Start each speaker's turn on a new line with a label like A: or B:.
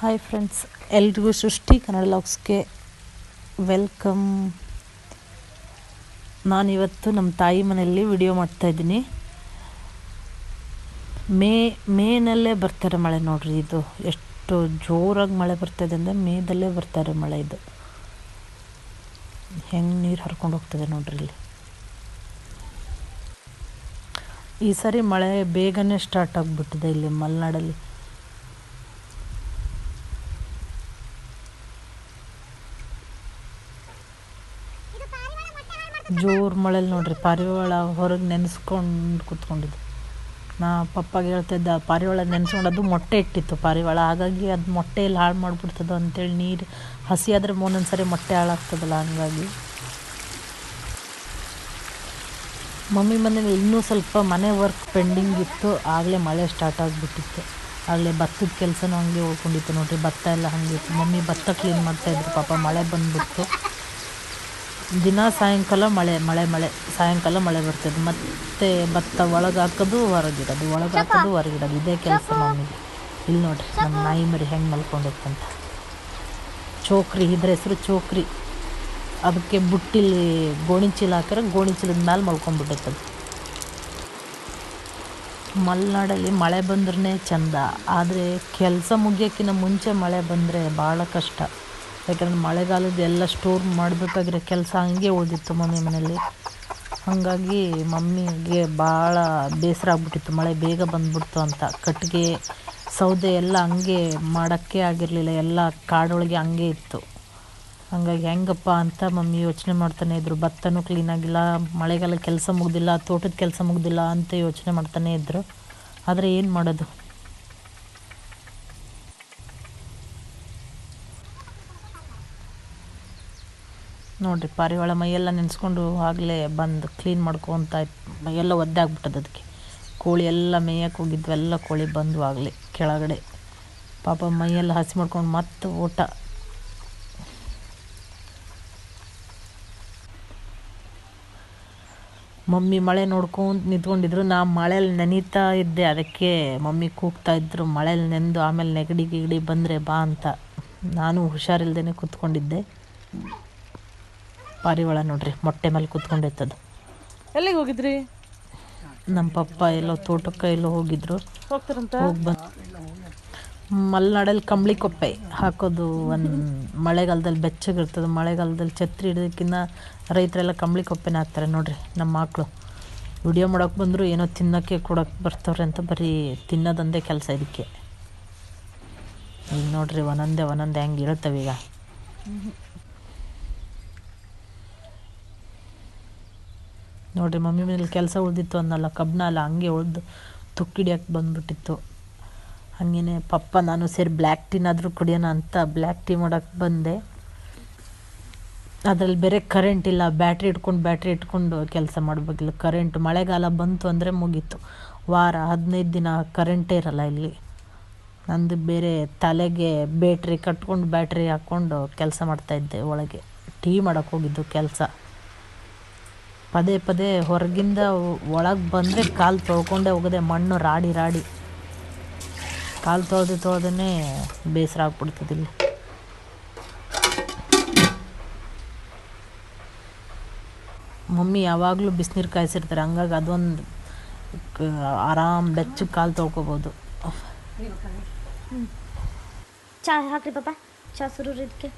A: Hi friends ಎಲ್ರಿಗೂ ಸೃಷ್ಟಿ Kannada ಲಾಗ್ಸ್ಗೆ welcome ನಾನಿವತ್ತು ನಮ್ಮ ತಾಯಿ ಮನೆಯಲ್ಲಿ ವಿಡಿಯೋ ಮಾಡ್ತಾಯಿದ್ದೀನಿ ಮೇ, ಮೇನಲ್ಲೇ ಬರ್ತಾರೆ ಮಳೆ ನೋಡ್ರಿ ಇದು. ಎಷ್ಟು ಜೋರಾಗಿ ಮಳೆ ಬರ್ತಾಯಿದೆ ಅಂದರೆ ಮೇದಲ್ಲೇ ಬರ್ತಾರೆ ಮಳೆ ಇದು. ಹೆಂಗೆ ನೀರು ಹರ್ಕೊಂಡು ಹೋಗ್ತದೆ ನೋಡಿರಿ ಇಲ್ಲಿ. ಈ ಸರಿ ಮಳೆ ಬೇಗನೆ ಸ್ಟಾರ್ಟ್ ಆಗಿಬಿಟ್ಟಿದೆ ಇಲ್ಲಿ ಮಲೆನಾಡಲ್ಲಿ. ಜೋರು ಮಳೆಲಿ ನೋಡ್ರಿ, ಪಾರಿವಾಳ ಹೊರಗೆ ನೆನೆಸ್ಕೊಂಡು ಕೂತ್ಕೊಂಡಿದ್ದು. ನಾ ಪಪ್ಪಾಗೆ ಹೇಳ್ತಿದ್ದ, ಪಾರಿವಾಳ ನೆನೆಸ್ಕೊಂಡು ಅದು ಮೊಟ್ಟೆ ಇಟ್ಟಿತ್ತು, ಪಾರಿವಾಳ. ಹಾಗಾಗಿ ಅದು ಮೊಟ್ಟೆಯಲ್ಲಿ ಹಾಳು ಮಾಡಿಬಿಡ್ತದ ಅಂತೇಳಿ ನೀರು ಹಸಿ ಆದರೆ ಒಂದೊಂದು ಸರಿ ಮೊಟ್ಟೆ ಹಾಳಾಗ್ತದಲ್ಲ, ಹಂಗಾಗಿ. ಮಮ್ಮಿ ಮನೇಲಿ ಇನ್ನೂ ಸ್ವಲ್ಪ ಮನೆ ವರ್ಕ್ ಪೆಂಡಿಂಗ್ ಇತ್ತು, ಆಗಲೇ ಮಳೆ ಸ್ಟಾರ್ಟ್ ಆಗಿಬಿಟ್ಟಿತ್ತು. ಆಗಲೇ ಭತ್ತದ ಕೆಲಸನೂ ಹಂಗೆ ಹೋಗ್ಕೊಂಡಿತ್ತು ನೋಡಿರಿ, ಭತ್ತ ಎಲ್ಲ ಹಂಗೆ ಇತ್ತು. ಮಮ್ಮಿ ಭತ್ತ ಕ್ಲೀನ್ ಮಾಡ್ತಾಯಿದ್ರು ಪಾಪ ಮಳೆ ಬಂದ್ಬಿಡ್ತು. ದಿನ ಸಾಯಂಕಾಲ ಮಳೆ ಮಳೆ ಮಳೆ. ಸಾಯಂಕಾಲ ಮಳೆ ಬರ್ತದೆ. ಮತ್ತೆ ಭತ್ತ ಒಳಗೆ ಹಾಕೋದು ಹೊರಗಿಡೋದು ಒಳಗೆ ಹಾಕೋದು ಹೊರಗಿಡೋದು. ಇದೇ ಕೆಲಸ ಮಮ್ಮಿಗೆ ಇಲ್ಲಿ ನೋಡ್ರಿ ನಮ್ಮ ನಾಯಿ ಮರಿ ಹೆಂಗೆ ಮಲ್ಕೊಂಡಿತ್ತಂತ ಚೋಕ್ರಿ ಇದ್ರ ಹೆಸರು ಚೋಕ್ರಿ. ಅದಕ್ಕೆ ಬುಟ್ಟಿಲಿ ಗೋಣಿಚೀಲ ಹಾಕಿದ್ರೆ ಗೋಣಿಚೀಲದ ಮೇಲೆ ಮಲ್ಕೊಂಡ್ಬಿಟ್ಟೈತದು ಮಲೆನಾಡಲ್ಲಿ ಮಳೆ ಬಂದ್ರೆ ಚಂದ. ಆದರೆ ಕೆಲಸ ಮುಗಿಯೋಕ್ಕಿಂತ ಮುಂಚೆ ಮಳೆ ಬಂದರೆ ಭಾಳ ಕಷ್ಟ. ಯಾಕಂದ್ರೆ ಮಳೆಗಾಲದ ಎಲ್ಲ ಸ್ಟೋರ್ ಮಾಡಬೇಕಾಗಿರೋ ಕೆಲಸ ಹಂಗೆ ಉಳಿದಿತ್ತು ಮಮ್ಮಿ ಮನೇಲಿ ಹಾಗಾಗಿ ಮಮ್ಮಿಗೆ ಭಾಳ ಬೇಸರ ಆಗ್ಬಿಟ್ಟಿತ್ತು. ಮಳೆ ಬೇಗ ಬಂದ್ಬಿಡ್ತು ಅಂತ. ಕಟ್ಟಿಗೆ, ಸೌದೆ ಎಲ್ಲ ಹಂಗೆ ಮಾಡೋಕ್ಕೆ ಆಗಿರಲಿಲ್ಲ. ಎಲ್ಲ ಕಾಡೊಳಗೆ ಹಂಗೆ ಇತ್ತು. ಹಂಗಾಗಿ ಹೆಂಗಪ್ಪ ಅಂತ ಮಮ್ಮಿ ಯೋಚನೆ ಮಾಡ್ತಾನೆ ಇದ್ರು. ಭತ್ತನೂ ಕ್ಲೀನಾಗಿಲ್ಲ ಮಳೆಗಾಲ ಕೆಲಸ ಮುಗ್ದಿಲ್ಲ, ತೋಟದ ಕೆಲಸ ಮುಗ್ದಿಲ್ಲ ಅಂತ ಯೋಚನೆ ಮಾಡ್ತಾನೆ ಇದ್ರು. ಆದರೆ ಏನು ಮಾಡೋದು? ನೋಡಿರಿ ಪಾರಿವಾಳ ಮೈಯೆಲ್ಲ ನೆನೆಸ್ಕೊಂಡು ಆಗಲೇ ಬಂದು ಕ್ಲೀನ್ ಮಾಡ್ಕೊತ ಮೈಯೆಲ್ಲ ಒದ್ದೆ ಆಗ್ಬಿಟ್ಟದ ಅದಕ್ಕೆ ಕೋಳಿ ಎಲ್ಲ ಮೇಯಕ್ಕೆ ಹೋಗಿದ್ವು, ಎಲ್ಲ ಕೋಳಿ ಬಂದು ಆಗಲೇ ಕೆಳಗಡೆ. ಪಾಪ ಮೈಯೆಲ್ಲ ಹಸಿ ಮಾಡ್ಕೊಂಡು ಮತ್ತೆ ಊಟ. ಮಮ್ಮಿ ಮಳೆ ನೋಡ್ಕೊಂಡು ನಿಂತ್ಕೊಂಡಿದ್ರು, ನಾ ಮಳೇಲಿ ನೆನೀತಾ ಇದ್ದೆ, ಅದಕ್ಕೆ ಮಮ್ಮಿ ಕೂಗ್ತಾ ಇದ್ರು ಮಳೆಯಲ್ಲಿ ನೆಂದು ಆಮೇಲೆ ನೆಗಡಿ ಗಿಗಡಿ ಬಂದರೆ ಬಾ ಅಂತ. ನಾನು ಹುಷಾರಿಲ್ದೇ ಕೂತ್ಕೊಂಡಿದ್ದೆ. ಪಾರಿವಾಳ ನೋಡ್ರಿ ಮೊಟ್ಟೆ ಮೇಲೆ ಕುತ್ಕೊಂಡಿರ್ತದ
B: ಎಲ್ಲಿಗೆ ಹೋಗಿದ್ರಿ?
A: ನಮ್ಮ ಪಪ್ಪ ಎಲ್ಲೋ ತೋಟಕ್ಕೆ ಎಲ್ಲೋ ಹೋಗಿದ್ರು.
B: ಹೋಗ್ತಾರಂತ?
A: ಹೋಗಿ ಬಂದು ಮಲೆನಾಡಲ್ಲಿ ಕಂಬಳಿ ಕೊಪ್ಪೆ ಹಾಕೋದು ಒಂದು ಮಳೆಗಾಲದಲ್ಲಿ ಬೆಚ್ಚಗಿರ್ತದೆ. ಮಳೆಗಾಲದಲ್ಲಿ ಛತ್ರಿ ಹಿಡಿದಕ್ಕಿಂತ ರೈತರೆಲ್ಲ ಕಂಬಳಿ ಕೊಪ್ಪೆನ ಹಾಕ್ತಾರೆ ನೋಡ್ರಿ ನಮ್ಮ ಮಕ್ಕಳು ವಿಡಿಯೋ ಮಾಡೋಕೆ ಬಂದರೂ ಏನೋ ತಿನ್ನೋಕ್ಕೆ ಕೊಡೋಕೆ ಬರ್ತವ್ರೆ ಅಂತ ಬರೀ ತಿನ್ನೋದೊಂದೇ ಕೆಲಸ ಇದಕ್ಕೆ. ಈಗ ನೋಡ್ರಿ ಒಂದೊಂದೇ ಒಂದೊಂದೇ ಹೆಂಗೆ ಇರುತ್ತವೀಗ ಈಗ. ನೋಡ್ರಿ, ಮಮ್ಮಿ ಮೇಲೆ ಕೆಲಸ ಉಳಿದಿತ್ತು ಅಂದಲ್ಲ ಕಬ್ಬನ ಅಲ್ಲ ಹಂಗೆ ಉಳ್ದು ತುಕ್ಕಿಡಿಯಕ್ಕೆ ಬಂದ್ಬಿಟ್ಟಿತ್ತು. ಹಾಗೇನೆ, ಪಪ್ಪ, ನಾನು ಸೇರಿ ಬ್ಲ್ಯಾಕ್ ಟೀನಾದರೂ ಕುಡಿಯೋಣ ಅಂತ ಬ್ಲ್ಯಾಕ್ ಟೀ ಮಾಡೋಕ್ಕೆ ಬಂದೆ. ಅದರಲ್ಲಿ ಬೇರೆ ಕರೆಂಟ್ ಇಲ್ಲ, ಬ್ಯಾಟ್ರಿ ಇಟ್ಕೊಂಡು ಬ್ಯಾಟ್ರಿ ಇಟ್ಕೊಂಡು ಕೆಲಸ ಮಾಡಬೇಕಿಲ್ಲ ಕರೆಂಟ್ ಮಳೆಗಾಲ ಬಂತು ಅಂದರೆ ಮುಗೀತು. ವಾರ, ಹದಿನೈದು ದಿನ ಕರೆಂಟೇ ಇರಲ್ಲ ಇಲ್ಲಿ. ನಂದು ಬೇರೆ ತಲೆಗೆ ಬ್ಯಾಟ್ರಿ ಕಟ್ಕೊಂಡು ಬ್ಯಾಟ್ರಿ ಹಾಕ್ಕೊಂಡು ಕೆಲಸ ಮಾಡ್ತಾಯಿದ್ದೆ ಒಳಗೆ. ಟೀ ಮಾಡೋಕ್ಕೆ ಹೋಗಿದ್ದು ಕೆಲಸ. ಪದೇ ಪದೇ ಹೊರಗಿಂದ ಒಳಗೆ ಬಂದರೆ ಕಾಲು ತೊಳ್ಕೊಂಡೇ ಹೋಗದೆ ಮಣ್ಣು ರಾಡಿ ರಾಡಿ. ಕಾಲು ತೊಳೆದು ತೊಳೆದೇ ಬೇಸರ ಆಗ್ಬಿಡ್ತದೆ ಇಲ್ಲಿ. ಮಮ್ಮಿ ಯಾವಾಗಲೂ ಬಿಸಿನೀರು ಕಾಯಿಸಿರ್ತಾರೆ, ಹಂಗಾಗಿ ಅದೊಂದು ಆರಾಮ್ ಬೆಚ್ಚು ಕಾಲು ತೊಳ್ಕೊಬೋದು.
C: ಚಾ ಹಾಕ್ರಿ ಪಾಪ, ಚಾ ಸುರು ಇದಕ್ಕೆ